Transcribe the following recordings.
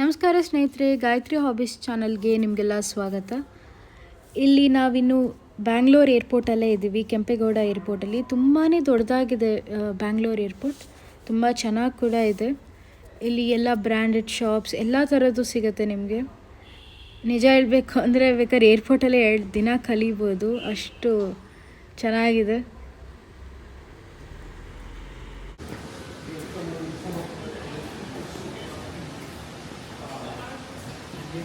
ನಮಸ್ಕಾರ ಸ್ನೇಹಿತರೆ, ಗಾಯತ್ರಿ ಹಾಬೀಸ್ ಚಾನಲ್ಗೆ ನಿಮಗೆಲ್ಲ ಸ್ವಾಗತ. ಇಲ್ಲಿ ನಾವಿನ್ನು ಬ್ಯಾಂಗ್ಳೂರ್ ಏರ್ಪೋರ್ಟಲ್ಲೇ ಇದ್ದೀವಿ, ಕೆಂಪೇಗೌಡ ಏರ್ಪೋರ್ಟಲ್ಲಿ ತುಂಬಾ ದೊಡ್ಡದಾಗಿದೆ ಬ್ಯಾಂಗ್ಳೂರ್ ಏರ್ಪೋರ್ಟ್ ತುಂಬ ಚೆನ್ನಾಗಿ ಕೂಡ ಇದೆ. ಇಲ್ಲಿ ಎಲ್ಲ ಬ್ರ್ಯಾಂಡೆಡ್ ಶಾಪ್ಸ್ ಎಲ್ಲ ಥರದ್ದು ಸಿಗುತ್ತೆ ನಿಮಗೆ. ನಿಜ ಹೇಳಬೇಕು ಅಂದರೆ, ಬೇಕಾದ್ರೆ ಏರ್ಪೋರ್ಟಲ್ಲೇ ಎರಡು ದಿನ ಕಲಿಬೋದು. ಅಷ್ಟು ಚೆನ್ನಾಗಿದೆ. That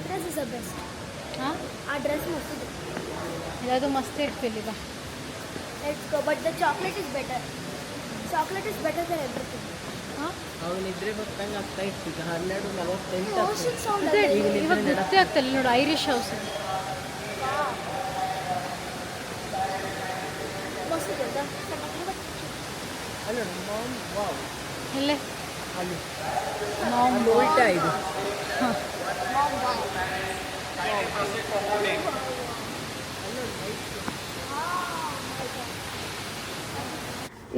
dress is the best. ಹಾಂ ಆ ಡ್ರೆಸ್ ಮಸ್ತಿದೆ ಅದು ಮಸ್ತ್ ಇರ್ತಿಲ್ಲ let's go but the chocolate is better chocolate is better than everything ಹಾಂ ಅವನಿದ್ರೆ ಗೊತ್ತಂಗೆ ಆಗ್ತಾ ಇತ್ತು ಈಗ ಹನ್ನೆರಡು ನಲವತ್ತೆಂಟು ಓಷನ್ ಸೌಂಡ್ ಅದೇ ಅಲ್ಲ ಇವಾಗ ಗೊತ್ತೇ ಆಗ್ತಲ್ಲ ನೋಡು ಐರಿಷ್ ಹೌಸ್ ಮಸ್ತಿದೆ ಅಲ್ಲ ಅಲ್ಲ ಮಾಮ್ ವಾವ್ ಎಲ್ಲೇ ಅಲ್ಲಿ. ಮಾಮ್ ಅಲ್ಲಿ ಉಲ್ಟಾ ಇದು.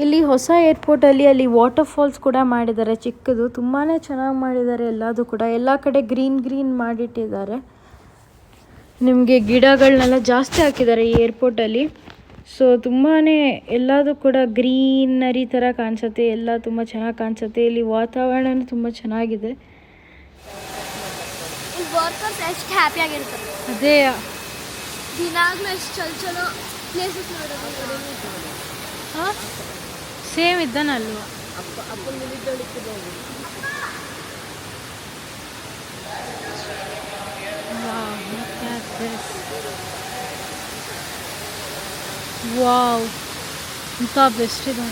ಇಲ್ಲಿ ಹೊಸ ಏರ್ಪೋರ್ಟಲ್ಲಿ ಅಲ್ಲಿ ವಾಟರ್ ಫಾಲ್ಸ್ ಕೂಡ ಮಾಡಿದ್ದಾರೆ. ಚಿಕ್ಕದು. ತುಂಬಾ ಚೆನ್ನಾಗಿ ಮಾಡಿದ್ದಾರೆ ಎಲ್ಲದು ಕೂಡ. ಎಲ್ಲ ಕಡೆ ಗ್ರೀನ್ ಗ್ರೀನ್ ಮಾಡಿಟ್ಟಿದ್ದಾರೆ. ನಿಮಗೆ ಗಿಡಗಳನ್ನೆಲ್ಲ ಜಾಸ್ತಿ ಹಾಕಿದ್ದಾರೆ ಈ ಏರ್ಪೋರ್ಟಲ್ಲಿ ಸೊ ತುಂಬಾ ಎಲ್ಲದೂ ಕೂಡ ಗ್ರೀನರಿ ಥರ ಕಾಣಿಸುತ್ತೆ ಎಲ್ಲ ತುಂಬ ಚೆನ್ನಾಗಿ ಕಾಣಿಸುತ್ತೆ. ಇಲ್ಲಿ ವಾತಾವರಣ ತುಂಬ ಚೆನ್ನಾಗಿದೆ. ಎಷ್ಟು ಹ್ಯಾಪಿಯಾಗಿರ್ತಾರೆ ಅದೇ. ದಿನಾಗ್ಲೂ ಎಷ್ಟು ಚಲೋ ಚಲೋ ಪ್ಲೇಸಸ್ ಹಾಂ? ಸೇಮ್ ಇದ್ದಾನಲ್ವ ಅಪ್ಪ ಅಪ್ಪನ ನಿಲ್ಲಿದ್ದಳಿಕ್ಕೆ ಹೋಗಿ ವಾವ್, ಇಂಥ ಬೆಸ್ಟ್ ಇದೆ.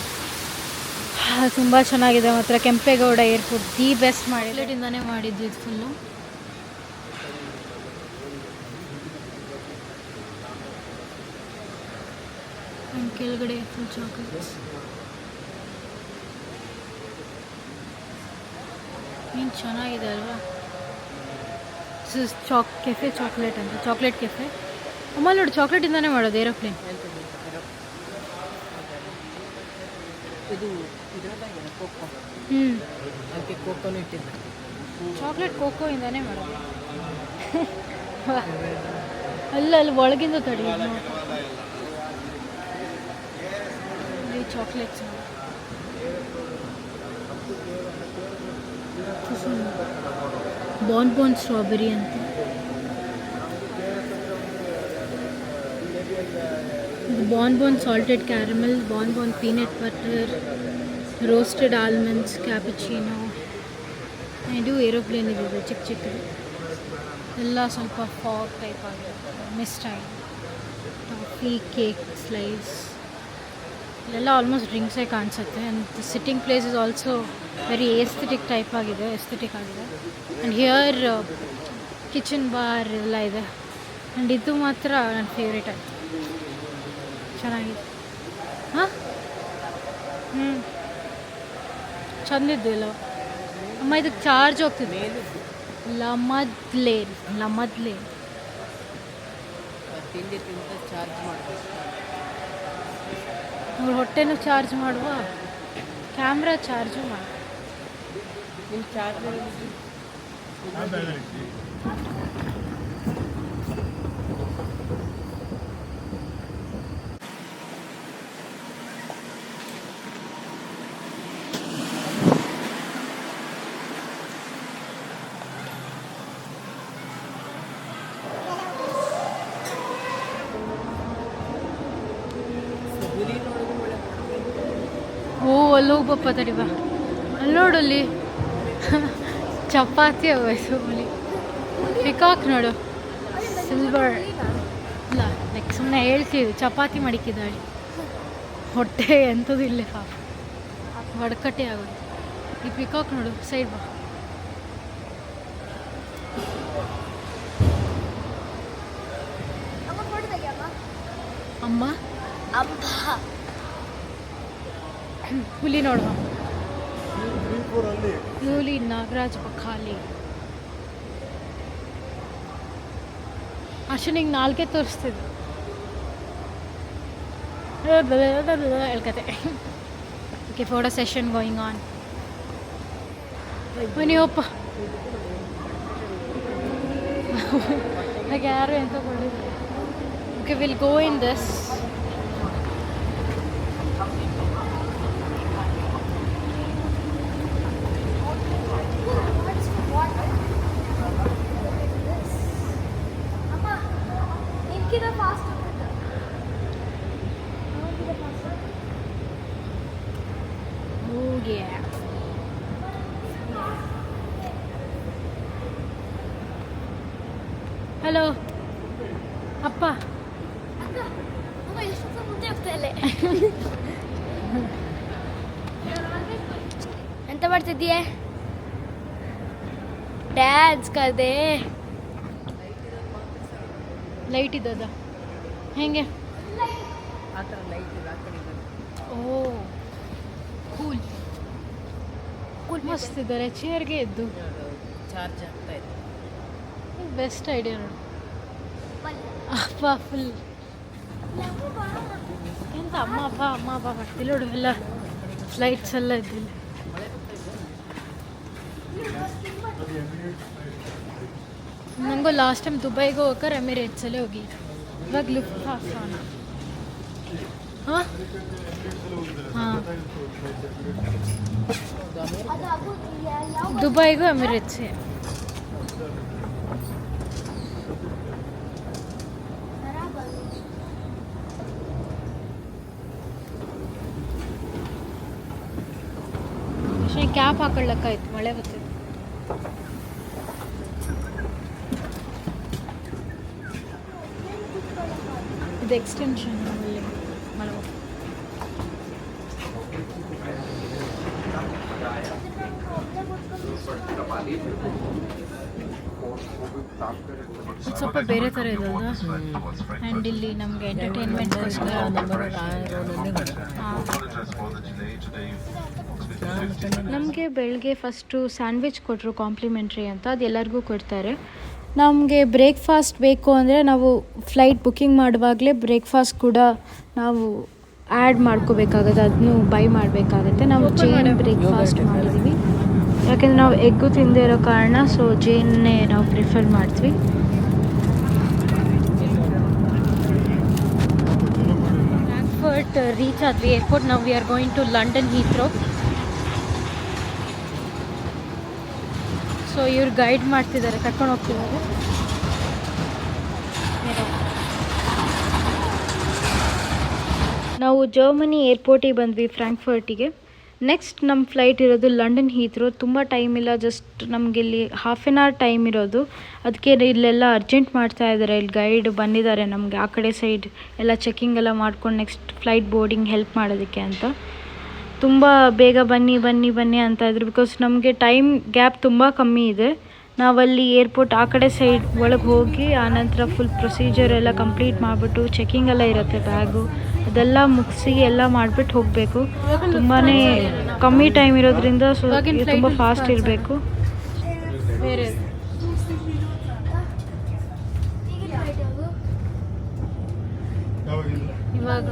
ತುಂಬ ಚೆನ್ನಾಗಿದೆ. ಮಾತ್ರ ಕೆಂಪೇಗೌಡ ಏರ್ಪೋರ್ಟ್ ದಿ ಬೆಸ್ಟ್ ಮಾಡಿ ಇಲ್ಲಿಂದಾನೇ ಮಾಡಿದ್ದು ಇದು ಫುಲ್ಲು ಕೆಳಗಡೆ ಫುಲ್ ಚಾಕ್ಲೇಟ್ಸ್ ಏನು ಚೆನ್ನಾಗಿದೆ ಅಲ್ವಾ? ಚಾಕ್ ಕೆಫೆ ಚಾಕ್ಲೇಟ್ ಅಂತ ಚಾಕ್ಲೇಟ್ ಕೆಫೆ ಅಮ್ಮ ನೋಡಿ ಚಾಕ್ಲೇಟಿಂದಾನೇ ಮಾಡೋದು ಏರೋಪ್ಲೇನ್ ಇದು ಇದ್ರದ್ದಾಗಿದೆ ಕೋಕೋ. ಹ್ಞೂ ಅದಕ್ಕೆ ಕೋಕೋನು ಇಟ್ಟಿದ್ದ ಚಾಕ್ಲೇಟ್ ಕೋಕೋ ಇಂದಾನೇ ಮಾಡೋದು. ಅಲ್ಲ ಅಲ್ಲಿ ಒಳಗಿಂದ ತಡಿ. ಇಲ್ಲಿ ಚಾಕ್ಲೇಟ್ಸ್ ಬಾನ್ ಬಾನ್ ಸ್ಟ್ರಾಬೆರಿ ಅಂತ. Bon bon salted caramel bon bon peanut butter roasted almonds cappuccino ಇದು ಏರೋಪ್ಲೇನ್ ಇದೆ ಚಿಕ್ಕ ಚಿಕ್ಕದು. ಎಲ್ಲ ಸ್ವಲ್ಪ ಫಾಗ್ ಟೈಪ್ ಆಗಿರುತ್ತೆ ಮಿಸ್ಟ್ ಆಗಿ ಟಾಫಿ ಕೇಕ್ ಸ್ಲೈಸ್ ಇಲ್ಲೆಲ್ಲ ಆಲ್ಮೋಸ್ಟ್ ಡ್ರಿಂಕ್ಸೇ ಕಾಣಿಸುತ್ತೆ. And sitting place is also very aesthetic type ಆಗಿದೆ ಎಸ್ಥೆಟಿಕ್ ಆಗಿದೆ. ಆ್ಯಂಡ್ ಹಿಯರ್ ಕಿಚನ್ ಬಾರ್ ಎಲ್ಲ ಇದೆ. ಆ್ಯಂಡ್ ಇದು ಮಾತ್ರ ನನ್ನ ಫೇವ್ರೇಟ್ ಆಯಿತು. ಚೆನ್ನಾಗಿದೆ. ಹಾಂ? ಹ್ಞೂ ಚಂದಿದ್ದು ಇಲ್ಲ ಅಮ್ಮ ಇದಕ್ಕೆ ಚಾರ್ಜ್ ಹೋಗ್ತಿದೆ. ಲಮದ್ಲೇನ್ ಲಮದ್ಲೇನ್ ತಿಂಡಿ ತಿಂತ ಚಾರ್ಜ್ ಮಾಡಬೇಕು. ಅವ್ರ ಹೊಟ್ಟೆನೂ ಚಾರ್ಜ್ ಮಾಡುವ. ಕ್ಯಾಮ್ರಾ ಚಾರ್ಜು ಮಾಡಿ. ನಿಮ್ಮ ಅಲ್ಲಿ ಹೋಗ್ಬಪ್ಪ ತಡಿ ಬಾ. ಅಲ್ಲಿ ನೋಡು ಅಲ್ಲಿ. ಚಪಾತಿ ಹುಲಿ ಪಿಕಾಕ್ ನೋಡು. ಸಿಲ್ವರ್ ಇಲ್ಲ ಲೈಕ್ ಸುಮ್ಮನೆ ಹೇಳ್ತೀವಿ, ಚಪಾತಿ ಮಡಿಕಿದ್ದಾಳೆ. ಹೊಟ್ಟೆ ಎಂಥದ್ದು ಇಲ್ಲ ಪಾಪ. ಒಡಕಟ್ಟೆ ಆಗೋದು. ಈ ಪಿಕಾಕ್ ನೋಡು, ಸೈಡ್ ಬಾ. ಅಮ್ಮ? ಅಮ್ಮ. ಹುಲಿ ನೋಡುವ ಹುಲಿ ನಾಗರಾಜ ಬಖಾಲಿ ಅರ್ಶನಿಗೆ ನಾಲ್ಕೇ ತೋರಿಸ್ತಿದ್ದು ಹೇಳ್ಕತೆ okay photo session going on ನೀವಪ್ಪ ಹಾಗೆ ಯಾರು ಎಂತ okay will go in this hello. ಅಪ್ಪ. ಎಂತ ಮಾಡ್ತಿದ್ದೀಯ? ಡ್ಯಾನ್ಸ್ ಕದೆ ಲೈಟ್ ಇದ್ದದ ಹೆಂಗೆ? ಓ. ಕೂಲ್ ಕೂಲ್ ಮಸ್ತ್ ಇದ್ದಾರೆ ಚೇರ್ಗೆ ಎದ್ದು. ಚಾರ್ಜ್ ಆಗ್ತಾ ಇದೆ ಬೆಸ್ಟ್ ಐಡಿಯಾ ನೋಡಿ ಅಪ್ಪ ಫುಲ್ ಎಂತ ಅಮ್ಮ ಅಪ್ಪ ಅಮ್ಮ ಅಪ್ಪ ಬರ್ತಿಲ್ಲ ನೋಡು ಎಲ್ಲ ಲೈಟ್ಸ್ ಎಲ್ಲ ಇದ್ದಿಲ್ಲ ನನಗೂ ಲಾಸ್ಟ್ ಟೈಮ್ ದುಬೈಗೆ ಹೋಗ್ತಾರೆ ಎಮಿರೇಟ್ಸಲ್ಲೇ ಹೋಗಿ ಇವಾಗ ಲುಫ್ಟ್ ಹಾಕೋಣ ಹಾಂ ಹಾಂ ಅದು ಅಬು ಯಾವ ದುಬೈಗೂ ಎಮಿರೇಟ್ಸೇ ಕ್ಯಾಪ್ ಹಾಕೊಳ್ಳಕ್ಕಾಯ್ತು ಮಳೆ ಬರ್ತಿದೆ ಇದು ಎಕ್ಸ್ಟೆನ್ಷನ್ ಅಲ್ಲಿ. ಇದು ಸ್ವಲ್ಪ ಬೇರೆ ಥರ ಇದಲ್ಲ ಆ್ಯಂಡ್ ಇಲ್ಲಿ ನಮಗೆ ಎಂಟರ್ಟೈನ್ಮೆಂಟ್ ಹೊರಗೆ ನಮಗೆ ಬೆಳಗ್ಗೆ ಫಸ್ಟು ಸ್ಯಾಂಡ್ವಿಚ್ ಕೊಟ್ಟರು ಕಾಂಪ್ಲಿಮೆಂಟ್ರಿ ಅಂತ ಅದು ಎಲ್ಲರಿಗೂ ಕೊಡ್ತಾರೆ. ನಮಗೆ ಬ್ರೇಕ್ಫಾಸ್ಟ್ ಬೇಕು ಅಂದರೆ ನಾವು ಫ್ಲೈಟ್ ಬುಕ್ಕಿಂಗ್ ಮಾಡುವಾಗಲೇ ಬ್ರೇಕ್ಫಾಸ್ಟ್ ಕೂಡ ನಾವು ಆ್ಯಡ್ ಮಾಡ್ಕೋಬೇಕಾಗುತ್ತೆ ಅದನ್ನು ಬೈ ಮಾಡಬೇಕಾಗತ್ತೆ. ನಾವು ಚೇನ್ ಬ್ರೇಕ್ಫಾಸ್ಟ್ ಮಾಡಿದ್ದೀವಿ ಯಾಕೆಂದರೆ ನಾವು ಎಗ್ಗು ತಿಂದೇ ಇರೋ ಕಾರಣ ಸೊ ಜೇನ್ನೇ ನಾವು ಪ್ರಿಫರ್ ಮಾಡ್ತೀವಿ. ಫ್ರಾಂಕ್ಫರ್ಟ್ ರೀಚ್ ಆದ್ವಿ ಏರ್ಪೋರ್ಟ್ ನಾವು we are going to London Heathrow so ಇವ್ರು ಗೈಡ್ ಮಾಡ್ತಿದ್ದಾರೆ, ಕರ್ಕೊಂಡು ಹೋಗ್ತಿದ್ದಾರೆ. ನಾವು ಜರ್ಮನಿ ಏರ್ಪೋರ್ಟಿಗೆ ಬಂದ್ವಿ ಫ್ರ್ಯಾಂಕ್ಫರ್ಟಿಗೆ ನೆಕ್ಸ್ಟ್ ನಮ್ಮ ಫ್ಲೈಟ್ ಇರೋದು ಲಂಡನ್ ಹೀತ್ರೋ ತುಂಬ ಟೈಮ್ ಇಲ್ಲ ಜಸ್ಟ್ ನಮಗೆ ಇಲ್ಲಿ ಹಾಫ್ ಆನ್ ಅವರ್ ಟೈಮ್ ಇರೋದು. ಅದಕ್ಕೆ ಇಲ್ಲೆಲ್ಲ ಅರ್ಜೆಂಟ್ ಮಾಡ್ತಾ ಇದ್ದಾರೆ ಇಲ್ಲಿ ಗೈಡ್ ಬಂದಿದ್ದಾರೆ ನಮಗೆ. ಆ ಕಡೆ ಸೈಡ್ ಎಲ್ಲ ಚೆಕಿಂಗ್ ಎಲ್ಲ ಮಾಡ್ಕೊಂಡು ನೆಕ್ಸ್ಟ್ ಫ್ಲೈಟ್ ಬೋರ್ಡಿಂಗ್ ಹೆಲ್ಪ್ ಮಾಡೋದಕ್ಕೆ ಅಂತ. ತುಂಬ ಬೇಗ ಬನ್ನಿ ಬನ್ನಿ ಬನ್ನಿ ಅಂತ ಇದ್ರು. ಬಿಕಾಸ್ ನಮಗೆ ಟೈಮ್ ಗ್ಯಾಪ್ ತುಂಬ ಕಮ್ಮಿ ಇದೆ. ನಾವಲ್ಲಿ ಏರ್ಪೋರ್ಟ್ ಆ ಕಡೆ ಸೈಡ್ ಒಳಗೆ ಹೋಗಿ ಆನಂತರ ಫುಲ್ ಪ್ರೊಸೀಜರ್ ಎಲ್ಲ ಕಂಪ್ಲೀಟ್ ಮಾಡಿಬಿಟ್ಟು ಚೆಕಿಂಗ್ ಎಲ್ಲ ಇರುತ್ತೆ ಬ್ಯಾಗು ಅದೆಲ್ಲ ಮುಗಿಸಿ ಎಲ್ಲ ಮಾಡಿಬಿಟ್ಟು ಹೋಗಬೇಕು. ತುಂಬಾ ಕಮ್ಮಿ ಟೈಮ್ ಇರೋದ್ರಿಂದ ಸೊ ತುಂಬ ಫಾಸ್ಟ್ ಇರಬೇಕು. ಬೇರೆ. ಇವಾಗ.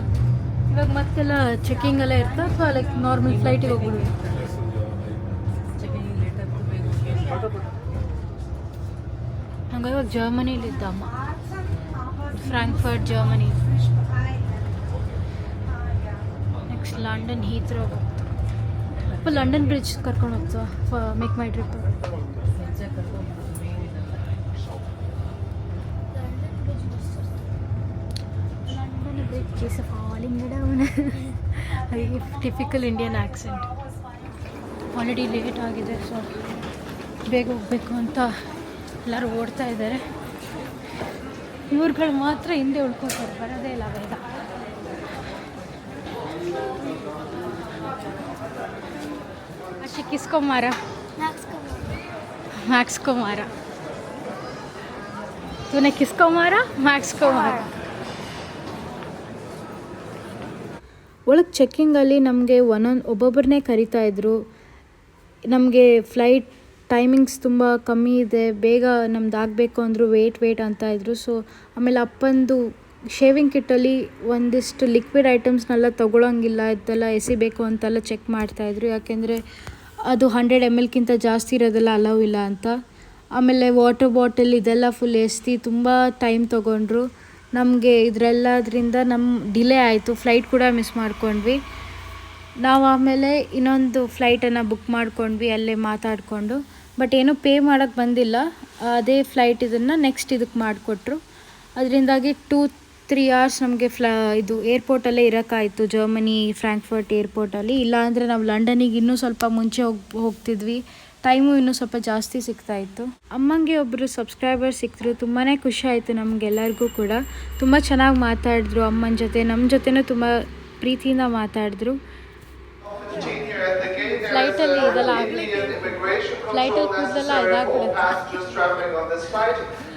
ಇವಾಗ ಮತ್ತೆಲ್ಲ ಚೆಕಿಂಗ್ ಎಲ್ಲ ಇರ್ತಾ ಅಥವಾ ಲೈಕ್ ನಾರ್ಮಲ್ ಫ್ಲೈಟಿಗೆ ಹೋಗ್ಬಿಡು ಚೆಕಿಂಗ್ ಇವಾಗ ಜರ್ಮನಿಲಿ ಅಮ್ಮ. Frankfurt, Germany. Next London Heathrow London bridge ಕರ್ಕೊಂಡು ಹೋಗ್ತಾ ಮೇಕ್ ಮೈ ಟ್ರಿಪ್ ಹೆಜ್ಜೆ ಕರ್ಕೊಂಡು ಮೇನ್ ಇದೆಲ್ಲ bridge is falling down typical Indian accent already late ಆಗಿದೆ ಸೊ ಬೇಗ ಹೋಗಬೇಕು ಅಂತ ಎಲ್ಲರೂ ಓಡ್ತಾ ಇದ್ದಾರೆ. ಇವ್ರುಗಳು ಮಾತ್ರ ಹಿಂದೆ ಉಳ್ಕೋತಾರೆ ಬರೋದೇ ಇಲ್ಲ ಬೇಗ. ಅಷ್ಟೇ ಕಿಸ್ಕೊಂಬಾರ ಮ್ಯಾಕ್ಸ್ ಕುಮಾರ. ತೂನೆ ಕಿಸ್ಕೊಂಬಾರ ಮ್ಯಾಕ್ಸ್ ಒಳಗೆ ಚೆಕ್ಕಿಂಗಲ್ಲಿ ನಮಗೆ ಒಂದೊಂದು ಒಬ್ಬೊಬ್ಬರನ್ನೇ ಕರಿತಾ ಇದ್ದರು ನಮಗೆ ಫ್ಲೈಟ್ ಟೈಮಿಂಗ್ಸ್ ತುಂಬ ಕಮ್ಮಿ ಇದೆ. ಬೇಗ ನಮ್ದು ಆಗಬೇಕು ಅಂದರು ವೇಟ್ ವೇಟ್ ಅಂತ ಇದ್ದರು ಸೊ ಆಮೇಲೆ ಅಪ್ಪಂದು ಶೇವಿಂಗ್ ಕಿಟ್ಟಲ್ಲಿ ಒಂದಿಷ್ಟು ಲಿಕ್ವಿಡ್ ಐಟಮ್ಸ್ನೆಲ್ಲ ತೊಗೊಳಂಗಿಲ್ಲ, ಇದೆಲ್ಲ ಎಸಿಬೇಕು ಅಂತೆಲ್ಲ ಚೆಕ್ ಮಾಡ್ತಾಯಿದ್ರು ಯಾಕೆಂದರೆ ಅದು ಹಂಡ್ರೆಡ್ ಎಂ ಎಲ್ಗಿಂತ ಜಾಸ್ತಿ ಇರೋದೆಲ್ಲ ಅಲೌ ಇಲ್ಲ ಅಂತ. ಆಮೇಲೆ ವಾಟರ್ ಬಾಟಲ್ ಇದೆಲ್ಲ ಫುಲ್ ಎಸ್ತಿ ತುಂಬ ಟೈಮ್ ತೊಗೊಂಡ್ರು. ನಮಗೆ ಇದರೆಲ್ಲದ್ರಿಂದ ನಮ್ಮ ಡಿಲೇ ಆಯಿತು. ಫ್ಲೈಟ್ ಕೂಡ ಮಿಸ್ ಮಾಡ್ಕೊಂಡ್ವಿ. ನಾವು ಆಮೇಲೆ ಇನ್ನೊಂದು ಫ್ಲೈಟನ್ನು ಬುಕ್ ಮಾಡ್ಕೊಂಡ್ವಿ, ಅಲ್ಲೇ ಮಾತಾಡಿಕೊಂಡು. ಬಟ್ ಏನೂ ಪೇ ಮಾಡೋಕ್ಕೆ ಬಂದಿಲ್ಲ. ಅದೇ ಫ್ಲೈಟ್ ಇದನ್ನು ನೆಕ್ಸ್ಟ್ ಇದಕ್ಕೆ ಮಾಡಿಕೊಟ್ರು. ಅದರಿಂದಾಗಿ ಟೂ ತ್ರೀ ಅವರ್ಸ್ ನಮಗೆ ಫ್ಲ ಇದು ಏರ್ಪೋರ್ಟಲ್ಲೇ ಇರೋಕ್ಕಾಯಿತು. ಜರ್ಮನಿ ಫ್ರಾಂಕ್ಫರ್ಟ್ ಏರ್ಪೋರ್ಟಲ್ಲಿ ಇಲ್ಲಾಂದರೆ ನಾವು ಲಂಡನಿಗೆ ಇನ್ನೂ ಸ್ವಲ್ಪ ಮುಂಚೆ ಹೋಗಿ, ಹೋಗ್ತಿದ್ವಿ. ಟೈಮು ಇನ್ನೂ ಸ್ವಲ್ಪ ಜಾಸ್ತಿ ಸಿಗ್ತಾ ಇತ್ತು. ಅಮ್ಮಂಗೆ ಒಬ್ಬರು ಸಬ್ಸ್ಕ್ರೈಬರ್ ಸಿಕ್ತರು ತುಂಬಾ ಖುಷಿ ಆಯಿತು ನಮಗೆಲ್ಲರಿಗೂ ಕೂಡ. ತುಂಬ ಚೆನ್ನಾಗಿ ಮಾತಾಡಿದ್ರು ಅಮ್ಮನ ಜೊತೆ ನಮ್ಮ ಜೊತೆನೂ ತುಂಬ ಪ್ರೀತಿಯಿಂದ ಮಾತಾಡಿದ್ರು. ಫ್ಲೈಟಲ್ಲಿ ಇದೆಲ್ಲ ಆಗಲಿ ಫ್ಲೈಟಲ್ಲಿ ಕೂದಲೆಲ್ಲ ಇದಾಗ್ಬಿಡುತ್ತೆ.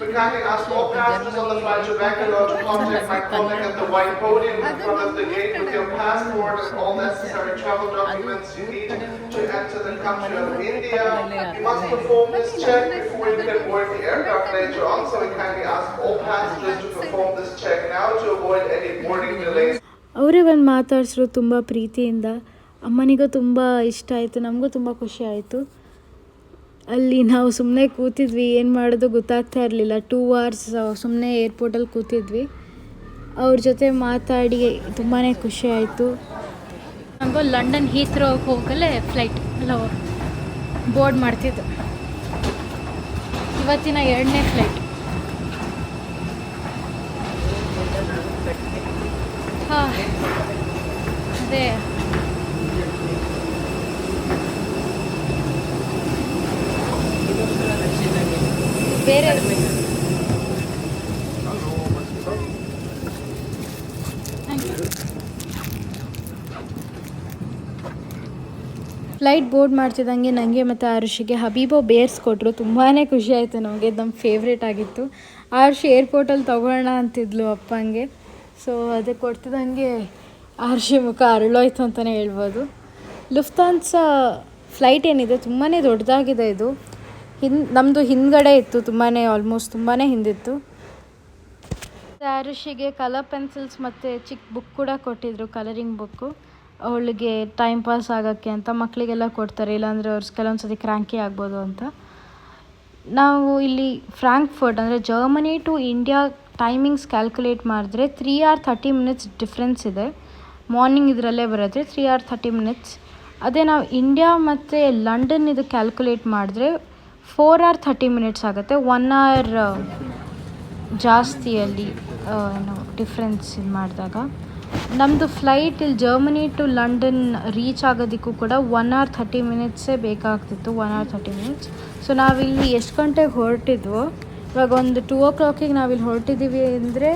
Kindly ask all passengers on the flight to back along to contact my colleague at the white podium in front of the gate with your passport and all necessary travel documents you need to enter the country of India. You must perform this check before you can board the aircraft later on, so we kindly ask all passengers to perform this check now to avoid any boarding delays. ಅವರೇ ಬಂದು ಮಾತಾಡ್ಸಿದ್ರು ತುಂಬ ಪ್ರೀತಿಯಿಂದ ಅಮ್ಮನಿಗೂ ತುಂಬ ಇಷ್ಟ ಆಯಿತು ನಮಗೂ ತುಂಬ ಖುಷಿ ಆಯಿತು ಅಲ್ಲಿ ನಾವು ಸುಮ್ಮನೆ ಕೂತಿದ್ವಿ, ಏನು ಮಾಡೋದು ಗೊತ್ತಾಗ್ತಾ ಇರಲಿಲ್ಲ. ಟೂ ಅವರ್ಸ್ ಸುಮ್ಮನೆ ಏರ್ಪೋರ್ಟಲ್ಲಿ ಕೂತಿದ್ವಿ. ಅವ್ರ ಜೊತೆ ಮಾತಾಡಿ ತುಂಬಾ ಖುಷಿ ಆಯಿತು. ನನಗೂ ಲಂಡನ್ ಹೀತ್ರೋ ಹೋಗಲೇ ಫ್ಲೈಟ್ ಅಲ್ಲ ಬೋರ್ಡ್ ಮಾಡ್ತಿದ್ದು ಇವತ್ತಿನ ಎರಡನೇ ಫ್ಲೈಟ್ ಹಾಂ, ಅದೇ ಇದೊಂಥರ ರಶ್ ಆಗಿದೆ ಬೇರೆ ಫ್ಲೈಟ್ ಬೋರ್ಡ್ ಮಾಡ್ತಿದ್ದಂಗೆ ನನಗೆ ಮತ್ತು ಆರುಷಿಗೆ ಹಬೀಬೋ ಬೇರ್ಸ್ ಕೊಟ್ಟರು ತುಂಬಾ ಖುಷಿ ಆಯಿತು ನಮಗೆ. ನಮ್ಮ ಫೇವ್ರೇಟ್ ಆಗಿತ್ತು. ಆರುಷಿ ಏರ್ಪೋರ್ಟಲ್ಲಿ ತೊಗೊಳ್ಳೋಣ ಅಂತಿದ್ಲು ಅಪ್ಪಂಗೆ. ಸೊ ಅದಕ್ಕೆ ಕೊಡ್ತಿದ್ದಂಗೆ ಆರುಷಿ ಮುಖ ಅರಳೋಯ್ತು ಅಂತಲೇ ಹೇಳ್ಬೋದು. ಲುಫ್ತಾನ್ಸ ಫ್ಲೈಟ್ ಏನಿದೆ? ತುಂಬಾ ದೊಡ್ಡದಾಗಿದೆ ಇದು. ಹಿನ್ ನಮ್ಮದು ಹಿಂದ್ಗಡೆ ಇತ್ತು ತುಂಬಾ ಆಲ್ಮೋಸ್ಟ್ ತುಂಬಾ ಹಿಂದಿತ್ತು. ಆರುಷಿಗೆ ಕಲರ್ ಪೆನ್ಸಿಲ್ಸ್ ಮತ್ತು ಚಿಕ್ಕ ಬುಕ್ ಕೂಡ ಕೊಟ್ಟಿದ್ದರು ಕಲರಿಂಗ್ ಬುಕ್ಕು ಅವಳಿಗೆ ಟೈಮ್ ಪಾಸ್ ಆಗೋಕ್ಕೆ ಅಂತ ಮಕ್ಕಳಿಗೆಲ್ಲ ಕೊಡ್ತಾರೆ, ಇಲ್ಲಾಂದರೆ ಅವ್ರು ಕೆಲವೊಂದು ಸತಿ ಕ್ರ್ಯಾಂಕಿ ಆಗ್ಬೋದು ಅಂತ. ನಾವು ಇಲ್ಲಿ ಫ್ರಾಂಕ್ಫರ್ಟ್ ಅಂದರೆ Germany to India timings calculate ಮಾಡಿದ್ರೆ three hour thirty minutes difference ಇದೆ. ಮಾರ್ನಿಂಗ್ ಇದರಲ್ಲೇ ಬರುತ್ತೆ ತ್ರೀ ಆರ್ ಥರ್ಟಿ ಮಿನಿಟ್ಸ್ ಅದೇ ನಾವು ಇಂಡಿಯಾ ಮತ್ತು ಲಂಡನ್ ಇದು ಕ್ಯಾಲ್ಕುಲೇಟ್ ಮಾಡಿದ್ರೆ ಫೋರ್ ಆರ್ ಥರ್ಟಿ ಮಿನಿಟ್ಸ್ ಆಗುತ್ತೆ. ಒನ್ ಅವರ್ ಜಾಸ್ತಿಯಲ್ಲಿ ಆ, ಏನು ಡಿಫ್ರೆನ್ಸ್ ಇದು ಮಾಡಿದಾಗ. ನಮ್ಮದು ಫ್ಲೈಟ್ ಇಲ್ಲಿ ಜರ್ಮನಿ ಟು ಲಂಡನ್ ರೀಚ್ ಆಗೋದಕ್ಕೂ ಕೂಡ ಒನ್ ಅವರ್ ಥರ್ಟಿ ಮಿನಿಟ್ಸೇ ಬೇಕಾಗ್ತಿತ್ತು. One hour thirty minutes so ನಾವಿಲ್ಲಿ ಎಷ್ಟು ಗಂಟೆಗೆ ಹೊರಟಿದ್ವು ಇವಾಗ ಒಂದು ಟೂ ಓ ಕ್ಲಾಕಿಗೆ ನಾವಿಲ್ಲಿ ಹೊರಟಿದ್ದೀವಿ ಅಂದರೆ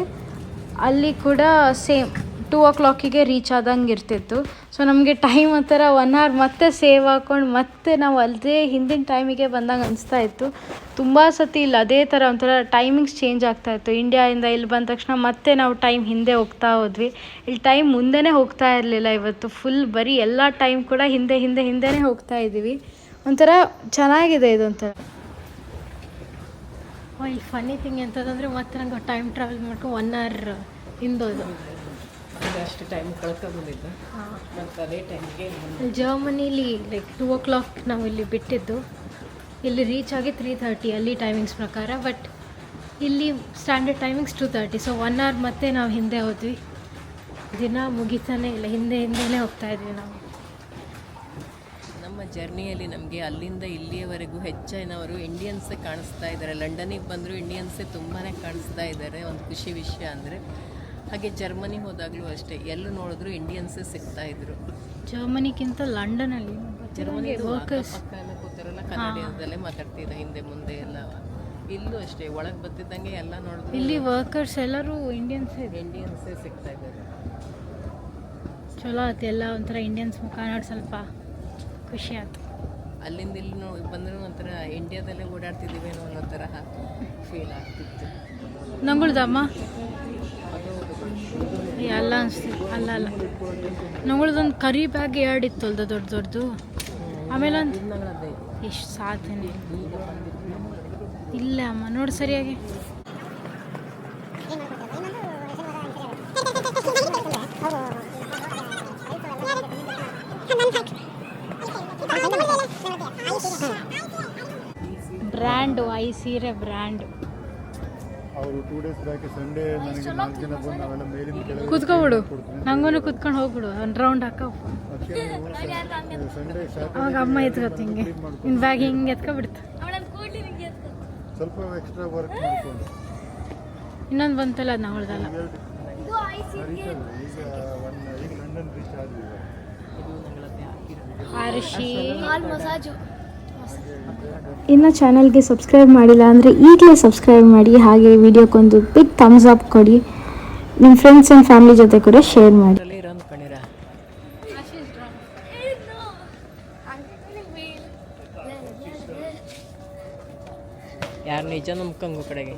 ಅಲ್ಲಿ ಕೂಡ ಸೇಮ್ ಟೂ ಓ ಕ್ಲಾಕಿಗೆ ರೀಚ್ ಆದಂಗೆ ಇರ್ತಿತ್ತು. ಸೊ ನಮಗೆ ಟೈಮ್ ಒಂಥರ ಒನ್ ಅವರ್ ಮತ್ತೆ ಸೇವ್ ಹಾಕ್ಕೊಂಡು ಮತ್ತೆ ನಾವು ಅಲ್ಲದೇ ಹಿಂದಿನ ಟೈಮಿಗೆ ಬಂದಂಗೆ ಅನಿಸ್ತಾ ಇತ್ತು. ತುಂಬ ಸತಿ ಇಲ್ಲ, ಅದೇ ಥರ ಒಂಥರ ಟೈಮಿಂಗ್ಸ್ ಚೇಂಜ್ ಆಗ್ತಾ ಇತ್ತು. ಇಂಡಿಯಾಯಿಂದ ಇಲ್ಲಿ ಬಂದ ತಕ್ಷಣ ಮತ್ತೆ ನಾವು ಟೈಮ್ ಹಿಂದೆ ಹೋಗ್ತಾ ಹೋದ್ವಿ. ಇಲ್ಲಿ ಟೈಮ್ ಮುಂದೆನೇ ಹೋಗ್ತಾ ಇರಲಿಲ್ಲ ಇವತ್ತು. ಫುಲ್ ಬರೀ ಎಲ್ಲ ಟೈಮ್ ಕೂಡ ಹಿಂದೆ ಹಿಂದೆ, ಹಿಂದೆನೇ ಹೋಗ್ತಾ ಇದ್ದೀವಿ. ಒಂಥರ ಚೆನ್ನಾಗಿದೆ ಇದೊಂಥರ ಇಲ್ಲಿ ಫನ್ನಿ ಥಿಂಗ್ ಎಂತದಂದರೆ ಮತ್ತೆ ನಂಗೆ ಟೈಮ್ ಟ್ರಾವೆಲ್ ಮಾಡ್ಕೊಂಡು ಒನ್ ಅವರ್ ಹಿಂದೋದು ಅಷ್ಟು ಟೈಮ್ ಕಳ್ಕೊಂಡು ಬಂದಿದ್ದು ಮತ್ತು ಅದೇ ಟೈಮ್ಗೆ ಜರ್ಮನಿಲಿ ಲೈಕ್ ಟೂ ಓ ಕ್ಲಾಕ್ ನಾವು ಇಲ್ಲಿ ಬಿಟ್ಟಿದ್ದು. ಇಲ್ಲಿ ರೀಚ್ ಆಗಿ ತ್ರೀ ತರ್ಟಿ ಅಲ್ಲಿ ಟೈಮಿಂಗ್ಸ್ ಪ್ರಕಾರ ಬಟ್ ಇಲ್ಲಿ standard timings two thirty so one hour ಮತ್ತೆ ನಾವು ಹಿಂದೆ ಹೋದ್ವಿ. ದಿನ ಮುಗಿತಾನೆ ಇಲ್ಲ ಹಿಂದೆ ಹಿಂದೆನೇ ಹೋಗ್ತಾ ಇದ್ವಿ ನಾವು. ನಮ್ಮ ಜರ್ನಿಯಲ್ಲಿ ನಮಗೆ ಅಲ್ಲಿಂದ ಇಲ್ಲಿಯವರೆಗೂ ಹೆಚ್ಚಿನವರು ಇಂಡಿಯನ್ಸೇ ಕಾಣಿಸ್ತಾ ಇದ್ದಾರೆ. ಲಂಡನಿಗೆ ಬಂದರೂ ಇಂಡಿಯನ್ಸೇ ತುಂಬಾ ಕಾಣಿಸ್ತಾ ಇದ್ದಾರೆ. ಒಂದು ಖುಷಿ ವಿಷಯ ಅಂದರೆ ಹಾಗೆ ಜರ್ಮನಿ ಹೋದಾಗಲೂ ಅಷ್ಟೇ ಎಲ್ಲೂ ನೋಡಿದ್ರು ಇಂಡಿಯನ್ಸೇ ಸಿಗ್ತಾ ಇದ್ರು. ಜರ್ಮನಿಗಿಂತ ಲಂಡನಲ್ಲಿ ಜರ್ಮನಿ ವರ್ಕರ್ಸ್ ಕೂತಾರಲ್ಲ ಕನ್ನಡದಲ್ಲೇ ಮಾತಾಡ್ತಿದ್ದ ಹಿಂದೆ ಮುಂದೆ ಎಲ್ಲ. ಇಲ್ಲೂ ಅಷ್ಟೇ ಒಳಗೆ ಬರ್ತಿದ್ದಂಗೆ ಎಲ್ಲ ನೋಡಿದ್ರು ಇಲ್ಲಿ ವರ್ಕರ್ಸ್ ಎಲ್ಲರೂ ಇಂಡಿಯನ್ಸ್ ಇಂಡಿಯನ್ಸೇ ಸಿಗ್ತಾ ಇದ್ದಾರೆ. ಚಲೋ ಆಯ್ತು ಎಲ್ಲ ಒಂಥರ ಇಂಡಿಯನ್ಸ್ ಮುಖ ನೋಡಿ ಸ್ವಲ್ಪ ಖುಷಿ ಆಯ್ತು ಅಲ್ಲಿಂದ ಇಲ್ಲಿ ನೋ ಬಂದರೂ ಒಂಥರ ಇಂಡಿಯಾದಲ್ಲೇ ಓಡಾಡ್ತಿದ್ದೀವಿ ಅನ್ನೋ ತರಹ ಫೀಲ್ ಆಗ್ತಿತ್ತು. ನಂಗುಳ್ದಮ್ಮ? ಅಲ್ಲ ಅನಿಸ್ತಿತ್ತು ಅಲ್ಲ ಅಲ್ಲ. ನಗಳದೊಂದು ಕರಿ ಬ್ಯಾಗ್ ಎರಡಿತ್ತು ಅಲ್ದ ದೊಡ್ಡ ದೊಡ್ಡದು ಆಮೇಲೆ ಒಂದು ಎಷ್ಟು ಸಾಧನೆ. ಇಲ್ಲ ಅಮ್ಮ, ನೋಡಿ ಸರಿಯಾಗಿ. ಬ್ರ್ಯಾಂಡು, ಐ ಸೀರೆ ಬ್ರ್ಯಾಂಡು. ಅವರು ಟೂ ಡೇಸ್ ಬ್ಯಾಕ್ ಸಂಡೇ ನನಗೆ ನಾಲ್ಕು ಜನ ಬಂದು ನಾವೆಲ್ಲ ಮೇಲಿಂದ ಕೆಳಗೆ ಕೂತ್ಕೊಬಿಡು. ನಂಗೂ ಕುತ್ಕೊಂಡು ಹೋಗ್ಬಿಡು. ಒಂದು ರೌಂಡ್ ಹಾಕ. ಸಂಡೇ ಅವಾಗ ಅಮ್ಮ ಎತ್ಕೊತ ಹಿಂಗೆ. ನಿನ್ನ ಬ್ಯಾಗ್ ಹಿಂಗೆ ಎತ್ಕೊಬಿಡ್ತು. ಅವಳನ್ನು ಕೂಡ್ಲಿ ನಿಂಗೆ ಸ್ವಲ್ಪ ಎಕ್ಸ್ಟ್ರಾ ವರ್ಕ್ ಮಾಡ್ಕೊಂಡು. ಇನ್ನೊಂದು ಬಂತಲ್ಲ ಅದನ್ನ ನಾವು ಇದು ಐಸ್ ಹರಿತಲ್ಲ ಈಗ ಒನ್ ಈಗ ಲಂಡನ್ ರೀಚ್ ಆದ್ವಿ ಈಗ. ಆರುಷಿ ಹಾಲ್ ಮಸಾಜು. ಇನ್ನು ಚಾನಲ್ಗೆ ಸಬ್ಸ್ಕ್ರೈಬ್ ಮಾಡಿಲ್ಲ ಅಂದರೆ ಈಗಲೇ ಸಬ್ಸ್ಕ್ರೈಬ್ ಮಾಡಿ, ಹಾಗೆ ವಿಡಿಯೋಕ್ಕೊಂದು ಬಿಗ್ ಥಮ್ಸ್ ಅಪ್ ಕೊಡಿ. ನಿಮ್ಮ ಫ್ರೆಂಡ್ಸ್ ಆ್ಯಂಡ್ ಫ್ಯಾಮಿಲಿ ಜೊತೆ ಕೂಡ ಶೇರ್ ಮಾಡಿ. ಯಾರು ನಿಜ ನಂಬ್ಕಂಗು ಕಡೆಗೆ?